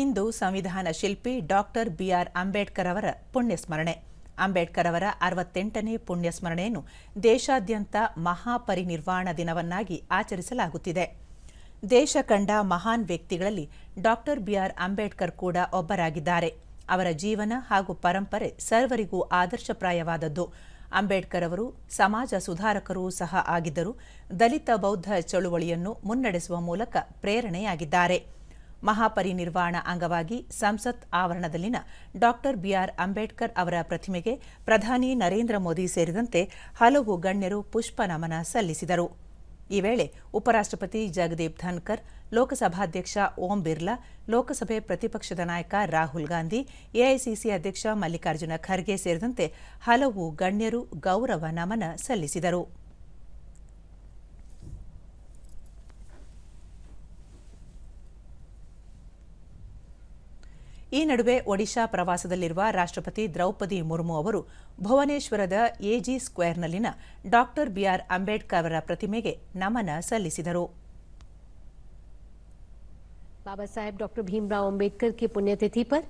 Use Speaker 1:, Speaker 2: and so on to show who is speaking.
Speaker 1: ಇಂದು ಸಂವಿಧಾನ ಶಿಲ್ಪಿ doctor BR Ambedkar ಅವರ ಪುಣ್ಯಸ್ಮರಣೆ. ಅಂಬೇಡ್ಕರ್ ಅವರ ಅರವತ್ತೆಂಟನೇ ಪುಣ್ಯಸ್ಮರಣೆಯನ್ನು ದೇಶಾದ್ಯಂತ ಮಹಾಪರಿನಿರ್ವಾಣ ದಿನವನ್ನಾಗಿ ಆಚರಿಸಲಾಗುತ್ತಿದೆ. ದೇಶ ಕಂಡ ಮಹಾನ್ ವ್ಯಕ್ತಿಗಳಲ್ಲಿ ಡಾಕ್ಟರ್ ಬಿಆರ್ ಅಂಬೇಡ್ಕರ್ ಕೂಡ ಒಬ್ಬರಾಗಿದ್ದಾರೆ. ಅವರ ಜೀವನ ಹಾಗೂ ಪರಂಪರೆ ಸರ್ವರಿಗೂ ಆದರ್ಶಪ್ರಾಯವಾದದ್ದು. ಅಂಬೇಡ್ಕರ್ ಅವರು ಸಮಾಜ ಸುಧಾರಕರೂ ಸಹ ಆಗಿದ್ದರು ದಲಿತ ಬೌದ್ಧ ಚಳುವಳಿಯನ್ನು ಮುನ್ನಡೆಸುವ ಮೂಲಕ ಪ್ರೇರಣೆಯಾಗಿದ್ದಾರೆ. ಮಹಾಪರಿನಿರ್ವಾಣ ಅಂಗವಾಗಿ ಸಂಸತ್ ಆವರಣದಲ್ಲಿನ ಡಾಕ್ಟರ್ ಬಿಆರ್ ಅಂಬೇಡ್ಕರ್ ಅವರ ಪ್ರತಿಮೆಗೆ ಪ್ರಧಾನಿ ನರೇಂದ್ರ ಮೋದಿ ಸೇರಿದಂತೆ ಹಲವು ಗಣ್ಯರು ಪುಷ್ಪ ನಮನ ಸಲ್ಲಿಸಿದರು. ಈ ವೇಳೆ ಉಪರಾಷ್ಟ್ರಪತಿ ಜಗದೀಪ್ ಧನ್ಕರ್, ಲೋಕಸಭಾಧ್ಯಕ್ಷ ಓಂ ಬಿರ್ಲಾ, ಲೋಕಸಭೆ ಪ್ರತಿಪಕ್ಷದ ನಾಯಕ ರಾಹುಲ್ ಗಾಂಧಿ, ಎಐಸಿಸಿ ಅಧ್ಯಕ್ಷ ಮಲ್ಲಿಕಾರ್ಜುನ ಖರ್ಗೆ ಸೇರಿದಂತೆ ಹಲವು ಗಣ್ಯರು ಗೌರವ ನಮನ ಸಲ್ಲಿಸಿದರು. ಈ ನಡುವೆ ಒಡಿಶಾ ಪ್ರವಾಸದಲ್ಲಿರುವ ರಾಷ್ಟ್ರಪತಿ ದ್ರೌಪದಿ ಮುರ್ಮು ಅವರು ಭುವನೇಶ್ವರದ ಎಜಿ ಸ್ಕ್ವೇರ್ನಲ್ಲಿನ ಡಾಕ್ಟರ್ ಬಿಆರ್ ಅಂಬೇಡ್ಕರ್ ಅವರ ಪ್ರತಿಮೆಗೆ ನಮನ ಸಲ್ಲಿಸಿದರು
Speaker 2: बाबा साहेब डॉक्टर भीमराव अंबेडकर की पुण्यतिथि पर